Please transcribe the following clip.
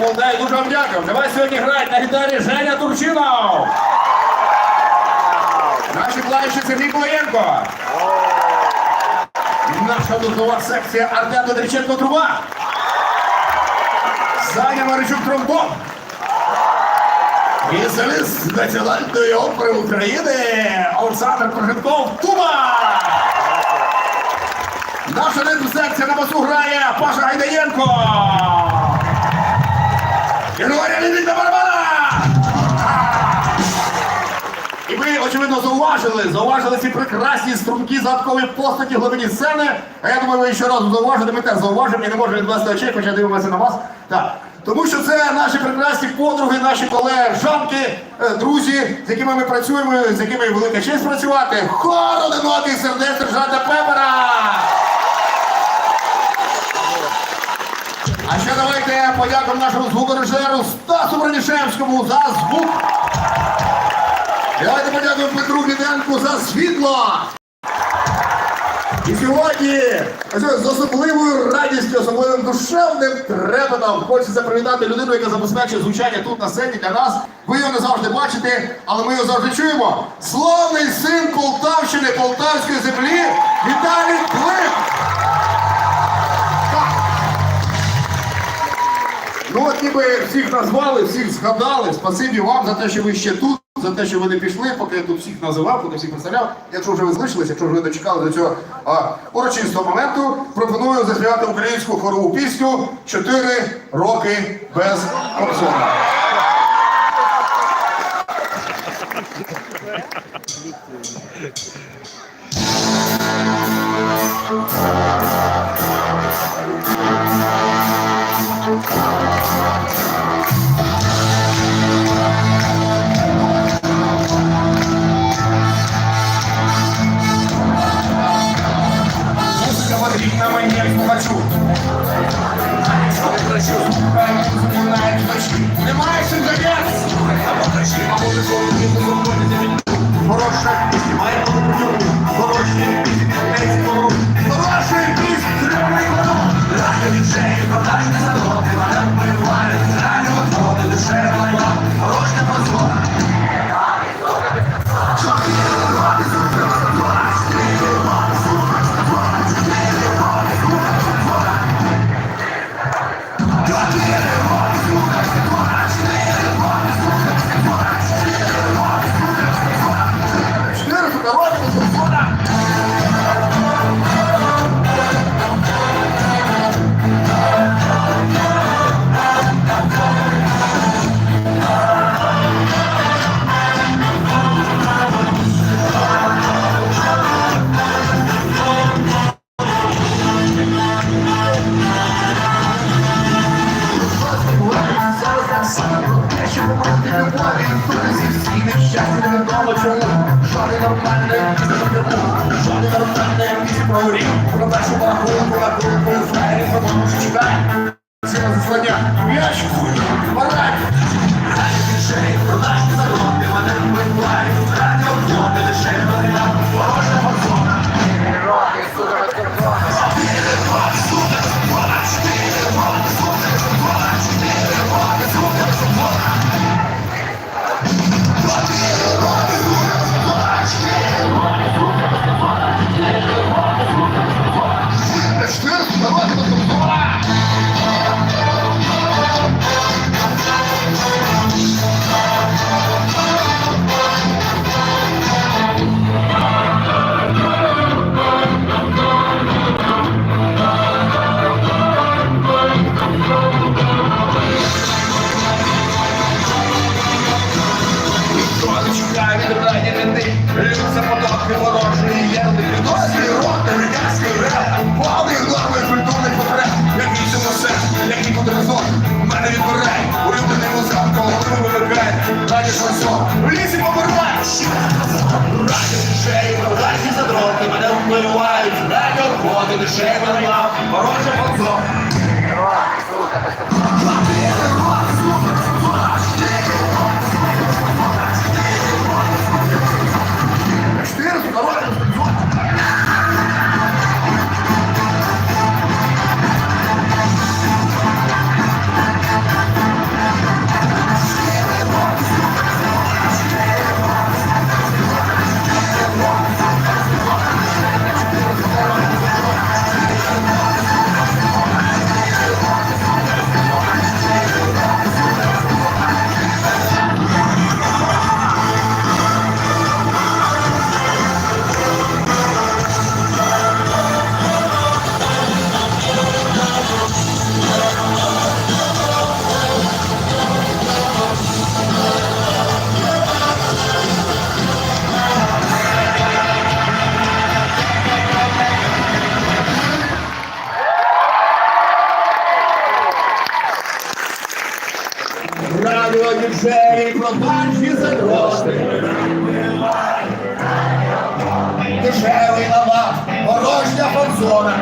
молода, і дуже вам дякую. Давай сьогодні грати на гітарі Женя Турчинов. Наші клавіші Сергій Колоєнко. Наша духова секція Артем Додриченко Труба. Саня Маричук Тромбон. І соліст Національної опери України Олександр Прожитков Туба. Наша ритм-секція на басу грає Паша Гайдаєнко. Ви, очевидно, зауважили, зауважили ці прекрасні струнки загадкові постаті глибині сцени. А я думаю, ви ще раз зауважите, ми теж зауважимо і не можемо відвести очей, хоча дивимося на вас. Так. Тому що це наші прекрасні подруги, наші колежанки, е, друзі, з якими ми працюємо, з якими велика честь працювати. Хор одиноких сердець сержанта Пепера! А ще давайте подякуємо нашому звукорежисеру Стасу Бронішевському за звук. Давайте подякуємо Петру Гніденку за світло. І сьогодні з особливою радістю, особливим душевним трепетом хочеться привітати людину, яка забезпечує звучання тут на сцені для нас. Ви його не завжди бачите, але ми його завжди чуємо. Славний син Полтавщини, Полтавської землі Віталій Клик! Ну от ніби всіх назвали, всіх згадали. Спасибі вам за те, що ви ще тут, за те, що ви не пішли, поки я тут всіх називав, поки всіх представляв. Якщо вже ви залишилися, якщо вже ви дочекали до цього а, урочистого моменту, пропоную заспівати українську хорову пісню «Чотири роки без Кобзона». Музика Немає чим або Хороша пісня, має бути Хороші пісні, десь пору. Хороші пісні, треба його. Ради душею, продаж не задоти. Вбивають, ради отводи, душе моя. Хороша позвона. Чотири М'яч, хуй, барак. Чотири обходи, душею мене, продажі загрози. Дешевий лава, порожня фанзона.